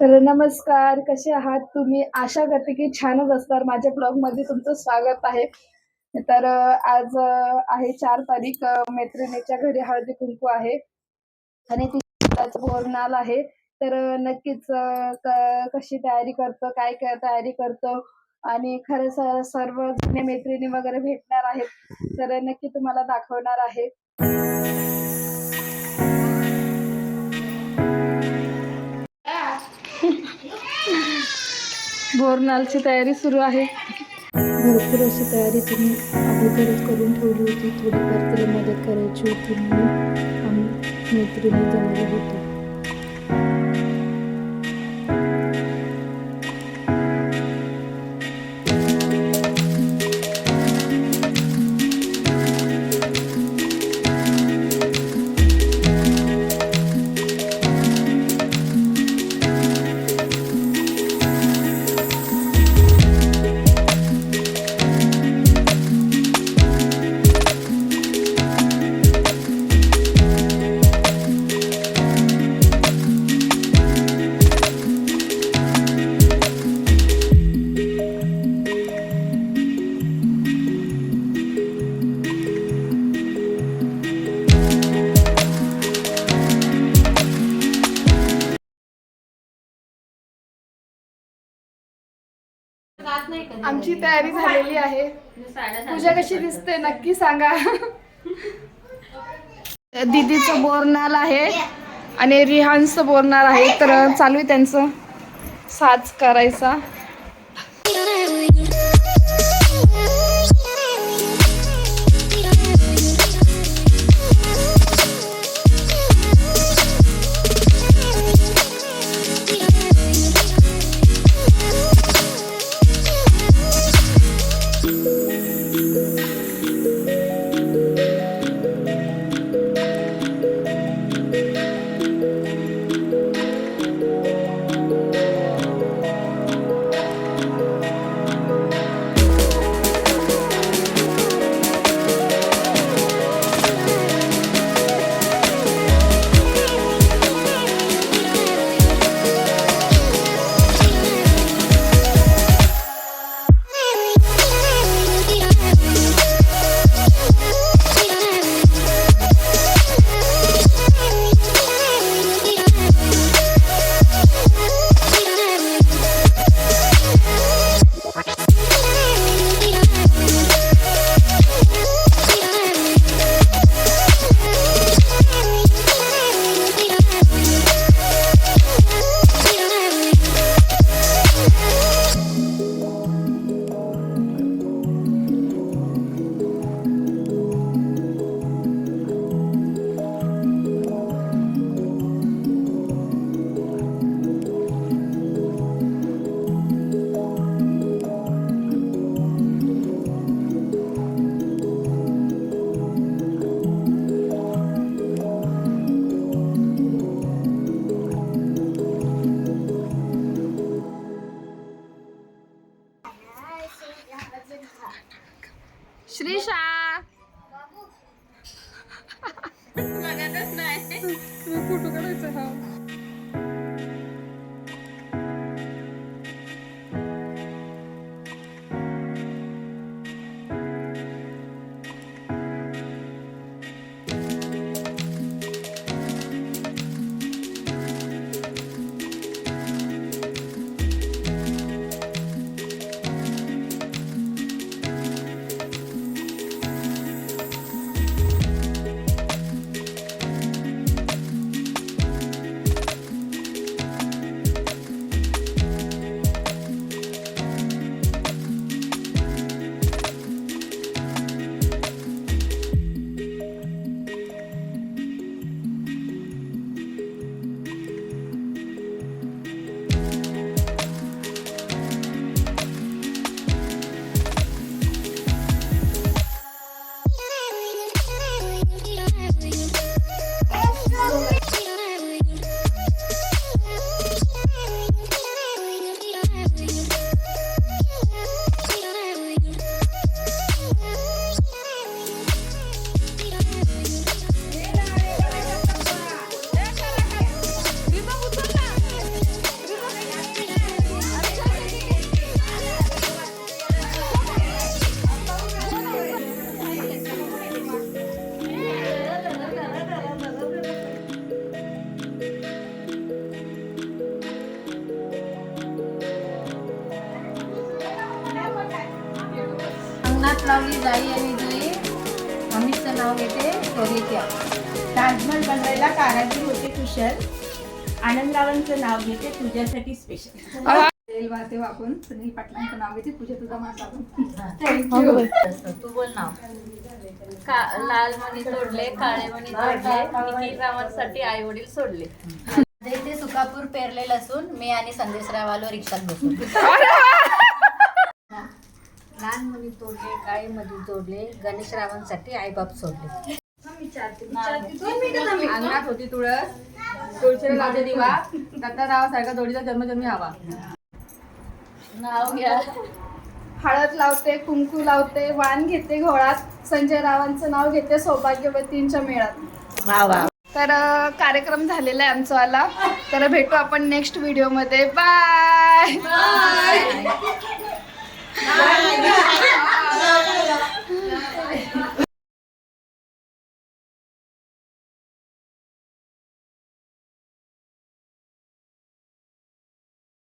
तर नमस्कार कसे आहात तुम्ही? आशा करते की छानच असणार. माझ्या ब्लॉगमध्ये तुमचं स्वागत आहे. तर आज आहे चार तारीख मैत्रिणीच्या घरी हळदी कुंकू आहे. आणि तिचा बोरनाल आहे. तर नक्कीच कशी तयारी करतो काय काय तयारी करतो? आणि खरं सर्व जुने मैत्रिणी वगैरे भेटणार आहेत. तर नक्की तुम्हाला दाखवणार आहे. बोरनालची तयारी सुरू आहे. भरपूर अशी तयारी तुम्ही अगोदरच करून ठेवली होती. थोडीफार तिला मदत करायची होती म्हणून आम्ही मैत्रिणी जमलो होतो. आमची तयारी झालेली आहे. पूजा कशी दिसते नक्की सांगा. दीदीचं बोरनाल आहे आणि रिहानचं बोरनाल आहे. तर चालू आहे त्यांचं साज करायचा. बघतच नाही. फोटो काढायचा हा? लावली जाई आणि जुई. मम्मीचं नाव घेते सोनित्या. ताजमहल बनवायला कारागीर होते कुशल. आनंदरावांचं नाव घेते तुझ्यासाठी स्पेशल तेल वाते वापरून सुनील पाटलांचं नाव घेते पूजा तुझा माझा तू बोल नाव का लाल मणी तोडले काळे मणी तोडले निखिल रामांसाठी आई वडील सोडले. इथे सुकापूर पेरले लसून मी आणि संदेशराव आलो रिक्षात बसून. लहान मुली तोडले काळे मधी तोडले गणेशरावांसाठी आईबाप सोडले. अंगणात होती तुळस. तुळशीला लावते दिवा. दत्ताराव सारखा जोडीचा जन्मजन्मी हवा. नाव घ्या. हळद लावते कुंकू लावते वाण घेते घोळात. संजय रावांचं नाव घेते सौभाग्यवतींच्या मेळात. वा वा. तर कार्यक्रम झालेला आहे आमचा वाला तर भेटू आपण नेक्स्ट व्हिडिओमध्ये. बाय!